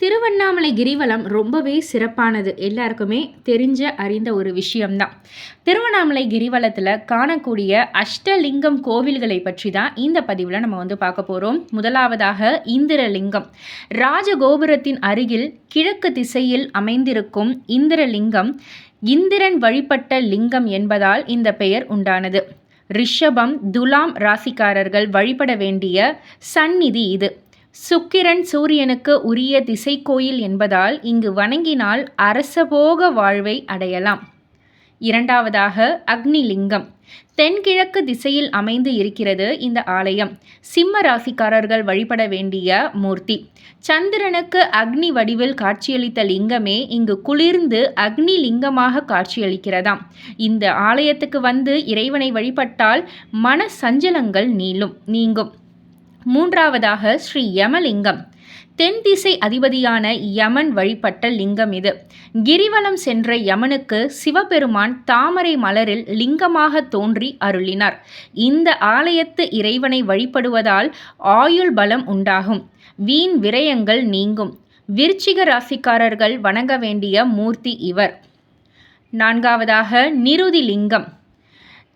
திருவண்ணாமலை கிரிவலம் ரொம்பவே சிறப்பானது. எல்லாருக்குமே தெரிஞ்ச அறிந்த ஒரு விஷயம்தான். திருவண்ணாமலை கிரிவலத்தில் காணக்கூடிய அஷ்டலிங்கம் கோவில்களை பற்றி தான் இந்த பதிவில் நம்ம வந்து பார்க்க போகிறோம் முதலாவதாக இந்திரலிங்கம். ராஜகோபுரத்தின் அருகில் கிழக்கு திசையில் அமைந்திருக்கும் இந்திரலிங்கம் இந்திரன் வழிபட்ட லிங்கம் என்பதால் இந்த பெயர் உண்டானது. ரிஷபம் துலாம் ராசிக்காரர்கள் வழிபட வேண்டிய சந்நிதி இது. சுக்கிரன் சூரியனுக்கு உரிய திசை கோயில் என்பதால் இங்கு வணங்கினால் அரசபோக வாழ்வை அடையலாம். இரண்டாவதாக அக்னிலிங்கம். தென்கிழக்கு திசையில் அமைந்து இருக்கிறது இந்த ஆலயம். சிம்ம ராசிக்காரர்கள் வழிபட வேண்டிய மூர்த்தி. சந்திரனுக்கு அக்னி வடிவில் காட்சியளித்த லிங்கமே இங்கு குளிர்ந்து அக்னி லிங்கமாக காட்சியளிக்கிறதாம். இந்த ஆலயத்துக்கு வந்து இறைவனை வழிபட்டால் மன சஞ்சலங்கள் நீளும் நீங்கும். மூன்றாவதாக ஸ்ரீ யமலிங்கம். தென் திசை அதிபதியான யமன் வழிபட்ட லிங்கம் இது. கிரிவலம் சென்ற யமனுக்கு சிவபெருமான் தாமரை மலரில் லிங்கமாக தோன்றி அருளினார். இந்த ஆலயத்து இறைவனை வழிபடுவதால் ஆயுள் பலம் உண்டாகும். வீண் விரயங்கள் நீங்கும். விருச்சிக ராசிக்காரர்கள் வணங்க வேண்டிய மூர்த்தி இவர். நான்காவதாக நிருதி லிங்கம்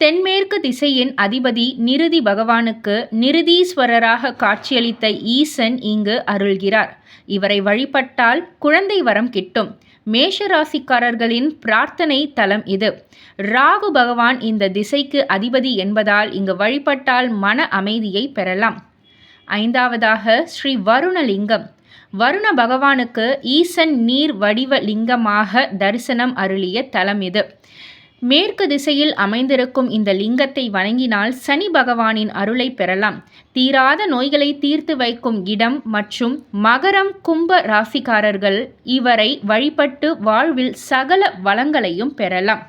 தென்மேற்கு திசையின் அதிபதி நிருதி பகவானுக்கு நிருதீஸ்வரராக காட்சியளித்த ஈசன் இங்கு அருள்கிறார். இவரை வழிபட்டால் குழந்தை வரம் கிட்டும். மேஷராசிக்காரர்களின் பிரார்த்தனை தலம் இது. ராகு பகவான் இந்த திசைக்கு அதிபதி என்பதால் இங்கு வழிபட்டால் மன அமைதியை பெறலாம். ஐந்தாவதாக ஸ்ரீ வருணலிங்கம். வருண பகவானுக்கு ஈசன் நீர் வடிவ லிங்கமாக தரிசனம் அருளிய தலம் இது. மேற்கு திசையில் அமைந்திருக்கும் இந்த லிங்கத்தை வணங்கினால் சனி பகவானின் அருளை பெறலாம். தீராத நோய்களை தீர்த்து வைக்கும் இடம் மற்றும் மகரம் கும்ப ராசிக்காரர்கள் இவரை வழிபட்டு வாழ்வில் சகல வளங்களையும் பெறலாம்.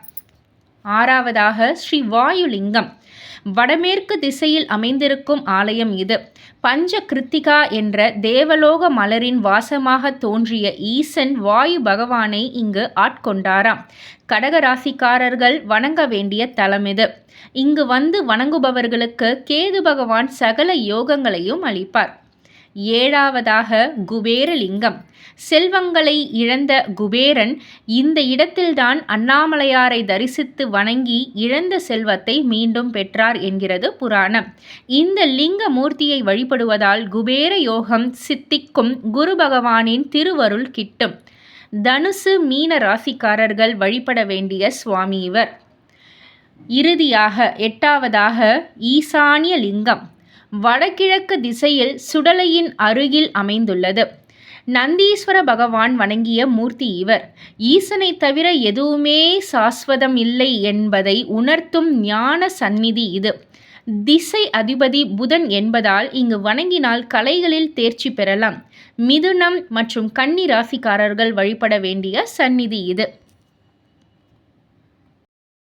ஆறாவதாக ஸ்ரீ வாயுலிங்கம். வடமேற்கு திசையில் அமைந்திருக்கும் ஆலயம் இது. பஞ்ச கிருத்திகா என்ற தேவலோக மலரின் வாசமாக தோன்றிய ஈசன் வாயு பகவானை இங்கு ஆட்கொண்டாராம். கடகராசிக்காரர்கள் வணங்க வேண்டிய தலம் இது. இங்கு வந்து வணங்குபவர்களுக்கு கேது பகவான் சகல யோகங்களையும் அளிப்பார். ஏழாவதாக குபேரலிங்கம். செல்வங்களை இழந்த குபேரன் இந்த இடத்தில்தான் அண்ணாமலையாரை தரிசித்து வணங்கி இழந்த செல்வத்தை மீண்டும் பெற்றார் என்கிறது புராணம். இந்த லிங்க மூர்த்தியை வழிபடுவதால் குபேர யோகம் சித்திக்கும் குரு பகவானின் திருவருள் கிட்டும். தனுசு மீன ராசிக்காரர்கள் வழிபட வேண்டிய சுவாமி இவர். இறுதியாக எட்டாவதாக ஈசானிய லிங்கம். வடகிழக்கு திசையில் சுடலையின் அருகில் அமைந்துள்ளது. நந்தீஸ்வர பகவான் வணங்கிய மூர்த்தி இவர். ஈசனை தவிர எதுவுமே சாஸ்வதம் இல்லை என்பதை உணர்த்தும் ஞான சந்நிதி இது. திசை அதிபதி புதன் என்பதால் இங்கு வணங்கினால் கலைகளில் தேர்ச்சி பெறலாம். மிதுனம் மற்றும் கன்னி ராசிக்காரர்கள் வழிபட வேண்டிய சந்நிதி இது.